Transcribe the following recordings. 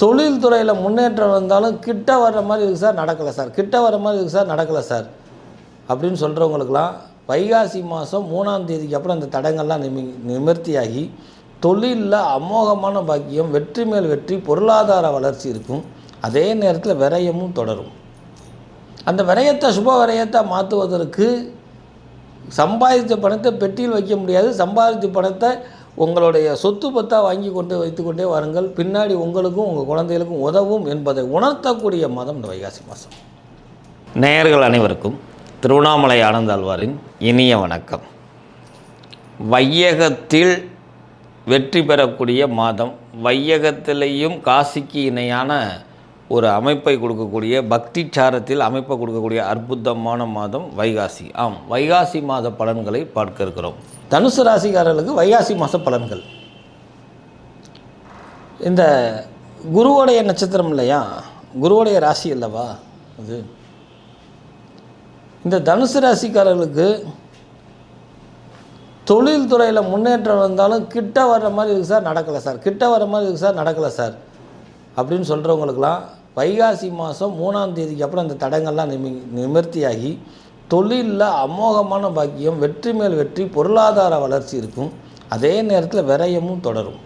தொழில்துறையில் முன்னேற்றம் வந்தாலும் கிட்ட வர்ற மாதிரி இருக்குது சார் நடக்கலை சார். கிட்ட வர மாதிரி இருக்குது சார் நடக்கலை சார். அப்படின்னு சொல்கிறவங்களுக்கெல்லாம் வைகாசி மாதம் மூணாம் தேதிக்கு அப்புறம் அந்த தடங்கள்லாம் நிமி நிமிர்த்தியாகி தொழிலில் அமோகமான பாக்கியம் வெற்றி மேல் வெற்றி பொருளாதார வளர்ச்சி இருக்கும். அதே நேரத்தில் விரயமும் தொடரும். அந்த விரயத்தை சுப விரயத்தை மாற்றுவதற்கு சம்பாதித்த பணத்தை பெட்டியில் வைக்க முடியாது. சம்பாதித்த பணத்தை உங்களுடைய சொத்து பத்தா வாங்கி கொண்டு வைத்துக்கொண்டே வாருங்கள். பின்னாடி உங்களுக்கும் உங்கள் குழந்தைகளுக்கும் உதவும் என்பதை உணர்த்தக்கூடிய மாதம் இந்த வைகாசி மாதம் நேயர்கள் அனைவருக்கும் திருவண்ணாமலை ஆனந்தாழ்வாரின் இனிய வணக்கம். வையகத்தில் வெற்றி பெறக்கூடிய மாதம் வையகத்திலேயும் காசிக்கு இணையான ஒரு அமைப்பை கொடுக்கக்கூடிய பக்தி சாரத்தில் அமைப்பை கொடுக்கக்கூடிய அற்புதமான மாதம் வைகாசி. ஆம் வைகாசி மாத பலன்களை பார்க்க இருக்கிறோம். தனுசு ராசிக்காரர்களுக்கு வைகாசி மாத பலன்கள். இந்த குருவோடைய நட்சத்திரம் இல்லையா? குருவோடைய ராசி அல்லவா அது? இந்த தனுசு ராசிக்காரர்களுக்கு தொழில் துறையில் முன்னேற்றம் வந்தாலும் கிட்ட வர்ற மாதிரி இருக்குது சார் நடக்கலை சார். கிட்ட வர்ற மாதிரி இருக்குது சார் நடக்கலை சார். அப்படின்னு சொல்கிறவங்களுக்கெல்லாம் வைகாசி மாதம் மூணாம் தேதிக்கு அப்புறம் அந்த தடங்கள்லாம் நிமி நிமிர்த்தியாகி தொழிலில் அமோகமான பாக்கியம் வெற்றி மேல் வெற்றி பொருளாதார வளர்ச்சி இருக்கும். அதே நேரத்தில் விரயமும் தொடரும்.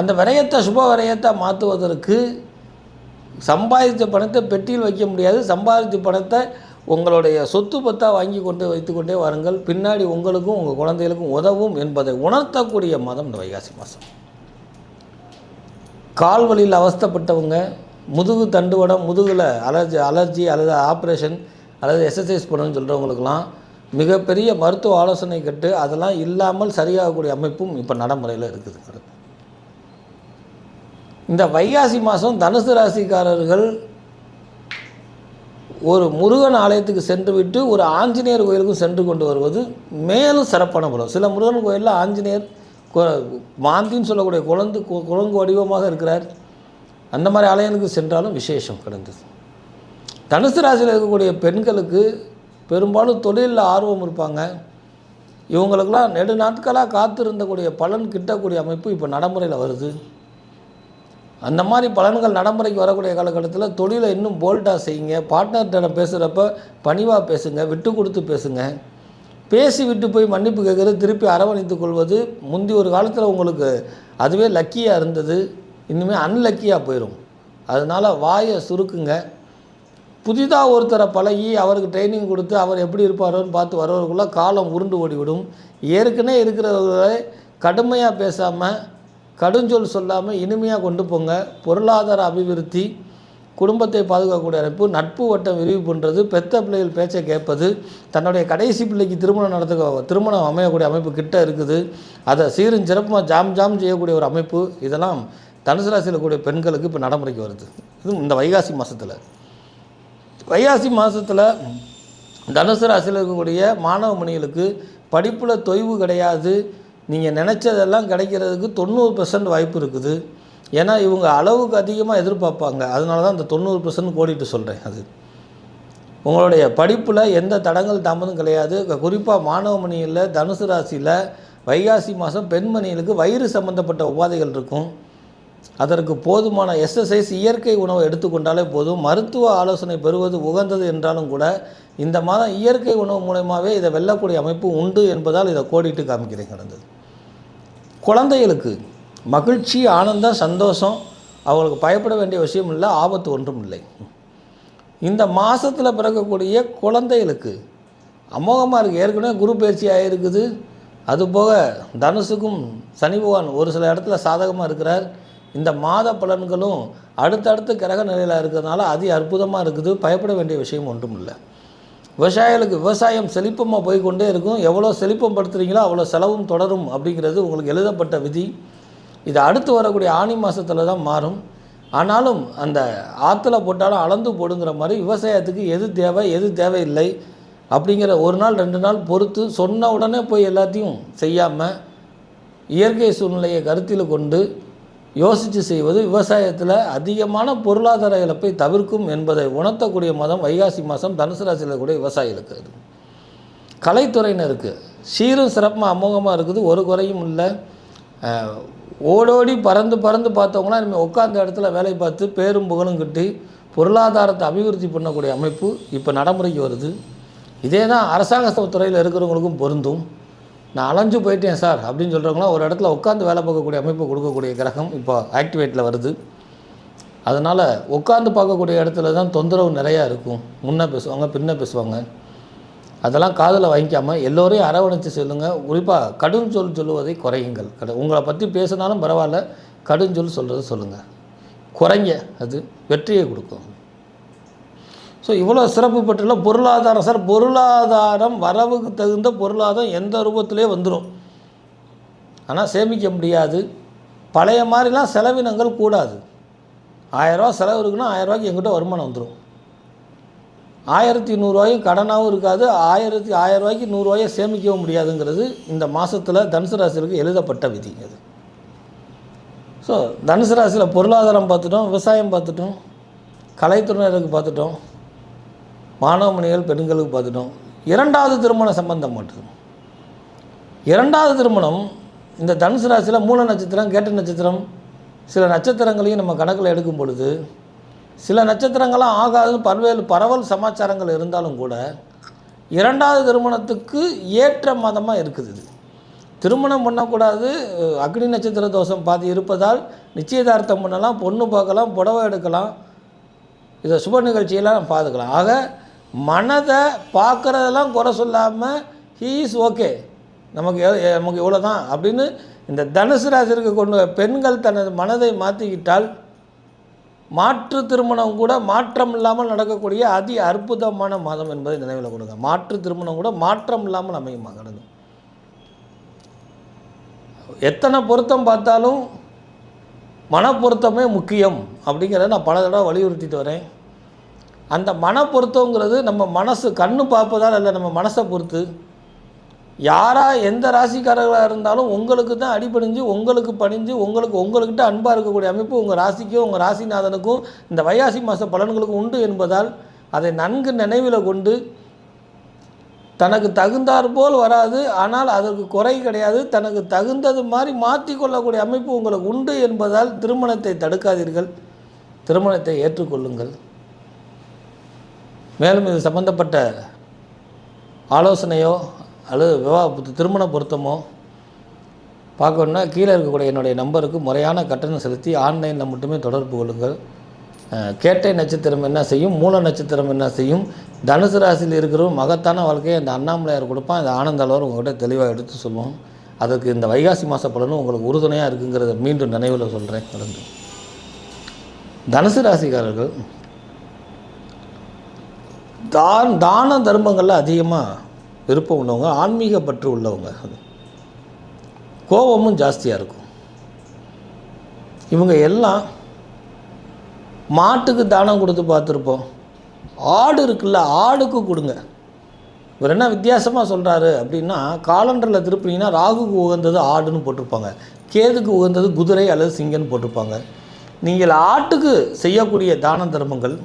அந்த விரயத்தை சுப விரயத்தை மாற்றுவதற்கு சம்பாதித்த பணத்தை பெட்டியில் வைக்க முடியாது. சம்பாதித்த பணத்தை உங்களுடைய சொத்து பத்தாக வாங்கி கொண்டு வைத்துக்கொண்டே வாருங்கள். பின்னாடி உங்களுக்கும் உங்கள் குழந்தைகளுக்கும் உதவும் என்பதை உணர்த்தக்கூடிய மாதம் இந்த வைகாசி மாதம். கால் வலியில் முதுகு தண்டுவடம் முதுகில் அலர்ஜி அலர்ஜி அல்லது ஆப்ரேஷன் அல்லது எக்ஸசைஸ் பண்ணணும்னு சொல்கிறவங்களுக்கெல்லாம் மிகப்பெரிய மருத்துவ ஆலோசனை கட்டு அதெல்லாம் இல்லாமல் சரியாகக்கூடிய அமைப்பும் இப்போ நடைமுறையில் இருக்குது. இந்த வைகாசி மாதம் தனுசு ராசிக்காரர்கள் ஒரு முருகன் ஆலயத்துக்கு சென்று விட்டு ஒரு ஆஞ்சநேயர் கோயிலுக்கும் சென்று கொண்டு வருவது மேலும் சிறப்பான பலம் சில முருகன் கோயிலில் ஆஞ்சநேயர் மாந்தின்னு சொல்லக்கூடிய குழந்து கு- வடிவமாக இருக்கிறார். அந்த மாதிரி ஆலயங்களுக்கு சென்றாலும் விசேஷம் கிடந்தது. தனுசு ராசியில் இருக்கக்கூடிய பெண்களுக்கு பெரும்பாலும் தொழிலில் ஆர்வம் இருப்பாங்க. இவங்களுக்கெல்லாம் நெடு நாட்களாக காத்திருந்தக்கூடிய பலன் கிட்டக்கூடிய அமைப்பு இப்போ நடைமுறையில் வருது. அந்த மாதிரி பலன்கள் நடைமுறைக்கு வரக்கூடிய காலகட்டத்தில் தொழிலை இன்னும் போல்டாக செய்யுங்க. பார்ட்னர்கிட்ட பேசுகிறப்ப பணிவாக பேசுங்க விட்டு கொடுத்து பேசுங்க. பேசி விட்டு போய் மன்னிப்பு கேட்குறது திருப்பி அரவணைத்து கொள்வது முந்தி ஒரு காலத்தில் உங்களுக்கு அதுவே லக்கியாக இருந்தது. இனிமேல் அன்லக்கியாக போயிடும் அதனால் வாயை சுருக்குங்க. புதிதாக ஒருத்தரை பழகி அவருக்கு ட்ரைனிங் கொடுத்து அவர் எப்படி இருப்பாரோன்னு பார்த்து வரவருக்குள்ளே காலம் உருண்டு ஓடிவிடும். ஏற்கனவே இருக்கிறவர்களை கடுமையாக பேசாமல் கடுஞ்சொல் சொல்லாமல் இனிமையாக கொண்டு போங்க. பொருளாதார அபிவிருத்தி குடும்பத்தை பாதுகாக்கக்கூடிய அமைப்பு நட்பு வட்டம் விரிவு பண்ணுறது பெத்த பிள்ளைகள் பேச்சை கேட்பது தன்னுடைய கடைசி பிள்ளைக்கு திருமணம் நடத்துக்க திருமணம் அமையக்கூடிய அமைப்பு கிட்ட இருக்குது. அதை சீரும் சிறப்புமாக ஜாம் ஜாம் செய்யக்கூடிய ஒரு அமைப்பு. இதெல்லாம் தனுசு ராசியில் கூடிய பெண்களுக்கு இப்போ நடைமுறைக்கு வருது. இது இந்த வைகாசி மாதத்தில் வைகாசி மாதத்தில் தனுசு ராசியில் இருக்கக்கூடிய மாணவ மணிகளுக்கு படிப்பில் தொய்வு கிடையாது. நீங்கள் நினச்சதெல்லாம் கிடைக்கிறதுக்கு தொண்ணூறு பெர்சன்ட் வாய்ப்பு இருக்குது. ஏன்னா இவங்க அளவுக்கு அதிகமாக எதிர்பார்ப்பாங்க. அதனால தான் அந்த தொண்ணூறு பெர்சன்ட் கோடிட்டு சொல்கிறேன் அது. உங்களுடைய படிப்பில் எந்த தடங்கள் தாமதம் கிடையாது. குறிப்பாக மாணவ மணியில் தனுசு ராசியில் வைகாசி மாதம் பெண்மணிகளுக்கு வயிறு சம்மந்தப்பட்ட உபாதைகள் இருக்கும். அதற்கு போதுமான எக்ஸசைஸ் இயற்கை உணவை எடுத்துக்கொண்டாலே போதும். மருத்துவ ஆலோசனை பெறுவது உகந்தது என்றாலும் கூட இந்த மாதம் இயற்கை உணவு மூலயமாவே இதை வெல்லக்கூடிய அமைப்பு உண்டு என்பதால் இதை கோடிட்டு காமிக்கிறேன் கிடந்தது குழந்தைகளுக்கு மகிழ்ச்சி ஆனந்தம் சந்தோஷம் அவங்களுக்கு பயப்பட வேண்டிய விஷயம் இல்லை ஆபத்து ஒன்றும் இல்லை. இந்த மாதத்தில் பிறக்கக்கூடிய குழந்தைகளுக்கு அமோகமாக இருக்குது ஏற்கனவே குரு பயிற்சியாக இருக்குது அதுபோக தனுசுக்கும் சனி பகவான் ஒரு சில இடத்துல சாதகமாக இருக்கிறார். இந்த மாத பலன்களும் அடுத்தடுத்த கிரக நிலையில் இருக்கிறதுனால அதி அற்புதமாக இருக்குது. பயப்பட வேண்டிய விஷயம் ஒன்றும் இல்லை. விவசாயிகளுக்கு விவசாயம் செழிப்பமாக போய் கொண்டே இருக்கும். எவ்வளோ செழிப்பம் படுத்துறீங்களோ அவ்வளோ செலவும் தொடரும் அப்படிங்கிறது உங்களுக்கு எழுதப்பட்ட விதி. இது அடுத்து வரக்கூடிய ஆனி மாதத்தில் தான் மாறும். ஆனாலும் அந்த ஆற்றுல போட்டாலும் அளந்து போடுங்கிற மாதிரி விவசாயத்துக்கு எது தேவை எது தேவையில்லை அப்படிங்கிற ஒரு நாள் ரெண்டு நாள் பொறுத்து சொன்ன உடனே போய் எல்லாத்தையும் செய்யாமல் இயற்கை சூழ்நிலையை கருத்தில் கொண்டு யோசித்து செய்வது விவசாயத்தில் அதிகமான பொருளாதார இழப்பை தவிர்க்கும் என்பதை உணர்த்தக்கூடிய மாதம் வைகாசி மாதம் தனுசு ராசியில் கூட விவசாயிகளுக்கு அது. கலைத்துறையினருக்கு சீரும் சிறப்பாக அமோகமாக இருக்குது ஒரு குறையும் இல்லை. ஓடோடி பறந்து பறந்து பார்த்தவங்களாம் இனிமேல் உட்காந்த இடத்துல வேலை பார்த்து பேரும் புகழும் கிட்டி பொருளாதாரத்தை அபிவிருத்தி பண்ணக்கூடிய அமைப்பு இப்போ நடைமுறைக்கு வருது. இதே தான் அரசாங்க துறையில் இருக்கிறவங்களுக்கும் பொருந்தும். நான் அலைஞ்சு போயிட்டேன் சார் அப்படின்னு சொல்கிறவங்களாம் ஒரு இடத்துல உட்காந்து வேலை பார்க்கக்கூடிய அமைப்பு கொடுக்கக்கூடிய கிரகம் இப்போ ஆக்டிவேட்டில் வருது. அதனால் உட்காந்து பார்க்கக்கூடிய இடத்துல தான் தொந்தரவு நிறையா இருக்கும். முன்னே பேசுவாங்க பின்ன பேசுவாங்க. அதெல்லாம் காதில் வாங்கிக்காமல் எல்லோரையும் அரவணைச்சு சொல்லுங்கள் குறிப்பாக கடும் சொல் சொல்லுவதை குறையுங்கள். கட உங்களை பற்றி பேசினாலும் பரவாயில்ல. கடும் சொல் சொல்கிறத சொல்லுங்கள் குறைங்க. அது வெற்றியை கொடுக்கும். ஸோ இவ்வளோ சிறப்பு பெற்றுள்ள பொருளாதாரம் சார் பொருளாதாரம் வரவுக்கு தகுந்த பொருளாதாரம் எந்த ரூபத்திலே வந்துடும் ஆனால் சேமிக்க முடியாது. பழைய மாதிரிலாம் செலவினங்கள் கூடாது. ஆயரூவா செலவு இருக்குன்னா ஆயரூவாய்க்கு எங்கிட்ட வருமானம் வந்துடும் ஆயிரத்தி நூறுரூவாயும் கடனாகவும் இருக்காது. ஆயிரத்தி ஆயிரரூவாய்க்கு நூறுரூவாயை சேமிக்கவும் முடியாதுங்கிறது இந்த மாதத்தில் தனுசு ராசிகளுக்கு எழுதப்பட்ட விதி அது. ஸோ தனுசு ராசியில் பொருளாதாரம் பார்த்துட்டோம் விவசாயம் பார்த்துட்டோம் கலைத்துறையினருக்கு பார்த்துட்டோம். மாணவமணிகள் பெண்களுக்கு பார்த்துட்டோம். இரண்டாவது திருமண சம்பந்தம் மட்டும். இரண்டாவது திருமணம் இந்த தனுசு ராசியில் மூல நட்சத்திரம் கேட்ட நட்சத்திரம் சில நட்சத்திரங்களையும் நம்ம கணக்கில் எடுக்கும் பொழுது சில நட்சத்திரங்களாம் ஆகாது பல்வேறு பரவல் சமாச்சாரங்கள் இருந்தாலும் கூட இரண்டாவது திருமணத்துக்கு ஏற்ற மதமாக இருக்குது இது. திருமணம் பண்ணக்கூடாது அக்னி நட்சத்திர தோஷம் பாதி இருப்பதால் நிச்சயதார்த்தம் பண்ணலாம் பொண்ணு பார்க்கலாம் புடவை எடுக்கலாம் இதை சுப நிகழ்ச்சியெல்லாம் பார்த்துக்கலாம். ஆக மனதை பார்க்குறதெல்லாம் குறை சொல்லாமல் ஹீ இஸ் ஓகே நமக்கு நமக்கு இவ்வளோ தான் அப்படின்னு இந்த தனுசு ராசிற்கு கொண்டு பெண்கள் தனது மனதை மாற்றிக்கிட்டால் மாற்று திருமணம் கூட மாற்றம் இல்லாமல் நடக்கக்கூடிய அதி அற்புதமான மாதம் என்பதை நினைவில் கொடுங்க மாற்று திருமணம் கூட மாற்றம் இல்லாமல் அமையுமா? கடந்து. எத்தனை பொருத்தம் பார்த்தாலும் மன பொருத்தமே முக்கியம் அப்படிங்கிறத நான் பல தடவை வலியுறுத்திட்டு வரேன். அந்த மன பொருத்தங்கிறது நம்ம மனசு கண்ணு பார்ப்பதால் இல்லை நம்ம மனசை பொறுத்து. யாராக எந்த ராசிக்காரர்களாக இருந்தாலும் உங்களுக்கு தான் அடிபணிஞ்சு உங்களுக்கு பணிஞ்சு உங்களுக்கு உங்கள்கிட்ட அன்பாக இருக்கக்கூடிய அமைப்பு உங்கள் ராசிக்கும் உங்கள் ராசிநாதனுக்கும் இந்த வைகாசி மாத பலன்களுக்கும் உண்டு என்பதால் அதை நன்கு நினைவில் கொண்டு தனக்கு தகுந்தாற் போல் வராது ஆனால் அதற்கு குறை கிடையாது. தனக்கு தகுந்தது மாதிரி மாற்றிக்கொள்ளக்கூடிய அமைப்பு உங்களுக்கு உண்டு என்பதால் திருமணத்தை தடுக்காதீர்கள். திருமணத்தை ஏற்றுக்கொள்ளுங்கள். மேலும் இது சம்பந்தப்பட்ட ஆலோசனையோ அல்லது விவா திருமண பொருத்தமோ பார்க்கணுன்னா கீழே இருக்கக்கூடிய என்னுடைய நம்பருக்கு முறையான கட்டணம் செலுத்தி ஆன்லைனில் மட்டுமே தொடர்பு கொள்ளுங்கள். கேட்டை நட்சத்திரம் என்ன செய்யும் மூல நட்சத்திரம் என்ன செய்யும் தனுசு ராசியில் இருக்கிற மகத்தான வாழ்க்கையை இந்த அண்ணாமலையார் கொடுப்பான் இந்த ஆனந்தாளர் உங்கள்கிட்ட தெளிவாக எடுத்து சொல்லுவோம். அதற்கு இந்த வைகாசி மாத பலனும் உங்களுக்கு உறுதுணையாக இருக்குங்கிறத மீண்டும் நினைவில் சொல்கிறேன் தொடர்ந்து தனுசு ராசிக்காரர்கள் தான் தான தர்மங்களில் அதிகமாக விருப்பம் உள்ளவங்க ஆன்மீக பற்று உள்ளவங்க அது. கோபமும் ஜாஸ்தியாக இருக்கும். இவங்க எல்லாம் மாட்டுக்கு தானம் கொடுத்து பார்த்துருப்போம். ஆடு இருக்குல்ல ஆடுக்கு கொடுங்க. இவர் என்ன வித்தியாசமாக சொல்கிறாரு அப்படின்னா காலண்டரில் திருப்பினீங்கன்னா ராகுக்கு உகந்தது ஆடுன்னு போட்டிருப்பாங்க. கேதுக்கு உகந்தது குதிரை அல்லது சிங்கன்னு போட்டிருப்பாங்க. நீங்கள் ஆட்டுக்கு செய்யக்கூடிய தான தர்மங்கள்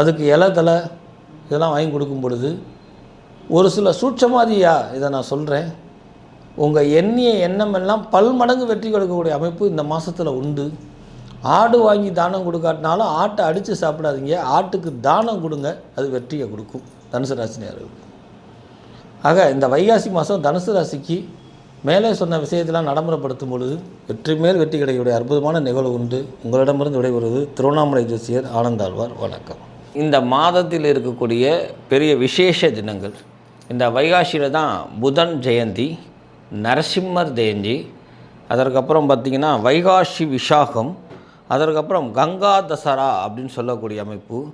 அதுக்கு இலை தலை இதெல்லாம் வாங்கி கொடுக்கும் பொழுது ஒரு சில சூட்சமாதியா இதை நான் சொல்கிறேன் உங்கள் எண்ணிய எண்ணம் எல்லாம் பல்மடங்கு வெற்றி கொடுக்கக்கூடிய அமைப்பு இந்த மாதத்தில் உண்டு. ஆடு வாங்கி தானம் கொடுக்காட்டினாலும் ஆட்டை அடித்து சாப்பிடாதீங்க. ஆட்டுக்கு தானம் கொடுங்க அது வெற்றியை கொடுக்கும். தனுசு ராசினியர்களுக்கு ஆக இந்த வைகாசி மாதம் தனுசு ராசிக்கு மேலே சொன்ன விஷயத்தெல்லாம் நடைமுறைப்படுத்தும் பொழுது வெற்றி மேல் வெற்றி கிடைக்கக்கூடிய அற்புதமான நிகழ்வு உண்டு. உங்களிடமிருந்து விடைபெறுவது திருவண்ணாமலை ஜோசியர் ஆனந்தாழ்வார். வணக்கம். இந்த மாதத்தில் இருக்கக்கூடிய பெரிய விசேஷ தினங்கள். இந்த வைகாசியில் தான் புதன் ஜெயந்தி நரசிம்மர் ஜெயந்தி அதற்கப்புறம் பார்த்திங்கன்னா வைகாசி விசாகம் அதற்கப்புறம் கங்கா தசரா அப்படின்னு சொல்லக்கூடிய அமைப்பு.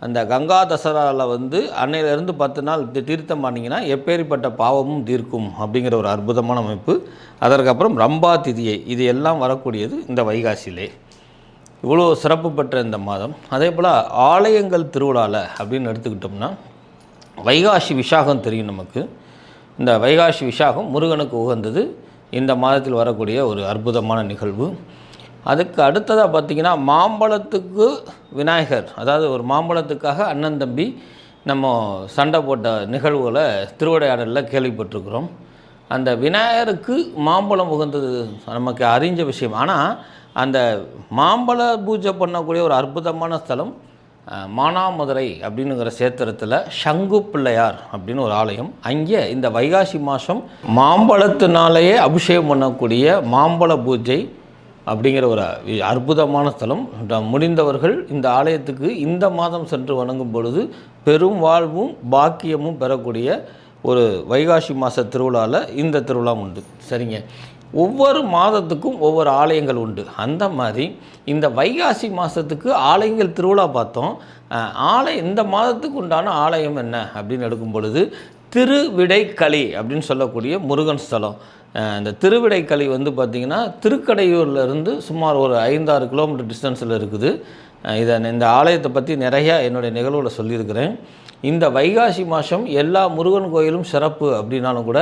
அந்த கங்கா தசராவில் வந்து அன்னையிலேருந்து பத்து நாள் தி- தீர்த்தம் பண்ணிங்கன்னா எப்பேற்பட்ட பாவமும் தீர்க்கும் அப்படிங்கிற ஒரு அற்புதமான அமைப்பு. அதற்கப்புறம் ரம்பா திதியை இது எல்லாம் வரக்கூடியது இந்த வைகாசியிலே. இவ்வளோ சிறப்பு பெற்ற இந்த மாதம். அதே போல் ஆலயங்கள் திருவிழாவில் அப்படின்னு எடுத்துக்கிட்டோம்னா வைகாசி விசாகம் தெரியும் நமக்கு. இந்த வைகாசி விசாகம் முருகனுக்கு உகந்தது இந்த மாதத்தில் வரக்கூடிய ஒரு அற்புதமான நிகழ்வு. அதுக்கு அடுத்ததாக பார்த்திங்கன்னா மாம்பழத்துக்கு விநாயகர் அதாவது ஒரு மாம்பழத்துக்காக அண்ணன் தம்பி நம்ம சண்டை போட்ட நிகழ்வுகளை திருவிடையாடலில் கேள்விப்பட்டிருக்கிறோம். அந்த விநாயகருக்கு மாம்பழம் உகந்தது நமக்கு அறிஞ்ச விஷயம். ஆனால் அந்த மாம்பழ பூஜை பண்ணக்கூடிய ஒரு அற்புதமான ஸ்தலம் மானாமதுரை அப்படின்னுங்கிற சேத்திரத்தில் சங்கு பிள்ளையார் அப்படின்னு ஒரு ஆலயம். அங்கே இந்த வைகாசி மாதம் மாம்பழத்தினாலேயே அபிஷேகம் பண்ணக்கூடிய மாம்பழ பூஜை அப்படிங்கிற ஒரு அற்புதமான ஸ்தலம். முடிந்தவர்கள் இந்த ஆலயத்துக்கு இந்த மாதம் சென்று வணங்கும் பொழுது பெரும் வாழ்வும் பாக்கியமும் பெறக்கூடிய ஒரு வைகாசி மாத திருவிழாவில் இந்த திருவிழா உண்டு. சரிங்க. ஒவ்வொரு மாதத்துக்கும் ஒவ்வொரு ஆலயங்கள் உண்டு. அந்த மாதிரி இந்த வைகாசி மாதத்துக்கு ஆலயங்கள் திருவிழா பார்த்தோம். ஆலயம் இந்த மாதத்துக்கு உண்டான ஆலயம் என்ன அப்படின்னு எடுக்கும் பொழுது திருவிடைக்களி அப்படின்னு சொல்லக்கூடிய முருகன் ஸ்தலம். இந்த திருவிடைக்களி வந்து பார்த்திங்கன்னா திருக்கடையூர்லேருந்து சுமார் ஒரு ஐந்தாறு கிலோமீட்டர் டிஸ்டன்ஸில் இருக்குது. இதை இந்த ஆலயத்தை பற்றி நிறையா என்னுடைய நிகழ்வில் சொல்லியிருக்கிறேன். இந்த வைகாசி மாதம் எல்லா முருகன் கோயிலும் சிறப்பு அப்படின்னாலும் கூட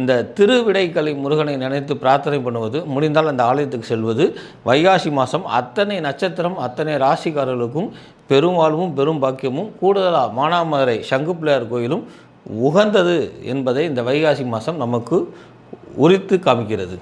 இந்த திருவிடைக்கலை முருகனை நினைத்து பிரார்த்தனை பண்ணுவது முடிந்தால் அந்த ஆலயத்துக்கு செல்வது வைகாசி மாதம் அத்தனை நட்சத்திரம் அத்தனை ராசிக்காரர்களுக்கும் பெரும் வாழ்வும் பெரும் பாக்கியமும் கூடுதலாக மானாமதுரை சங்கு பிள்ளையார் கோயிலும் உகந்தது என்பதை இந்த வைகாசி மாதம் நமக்கு உரித்து காமிக்கிறது.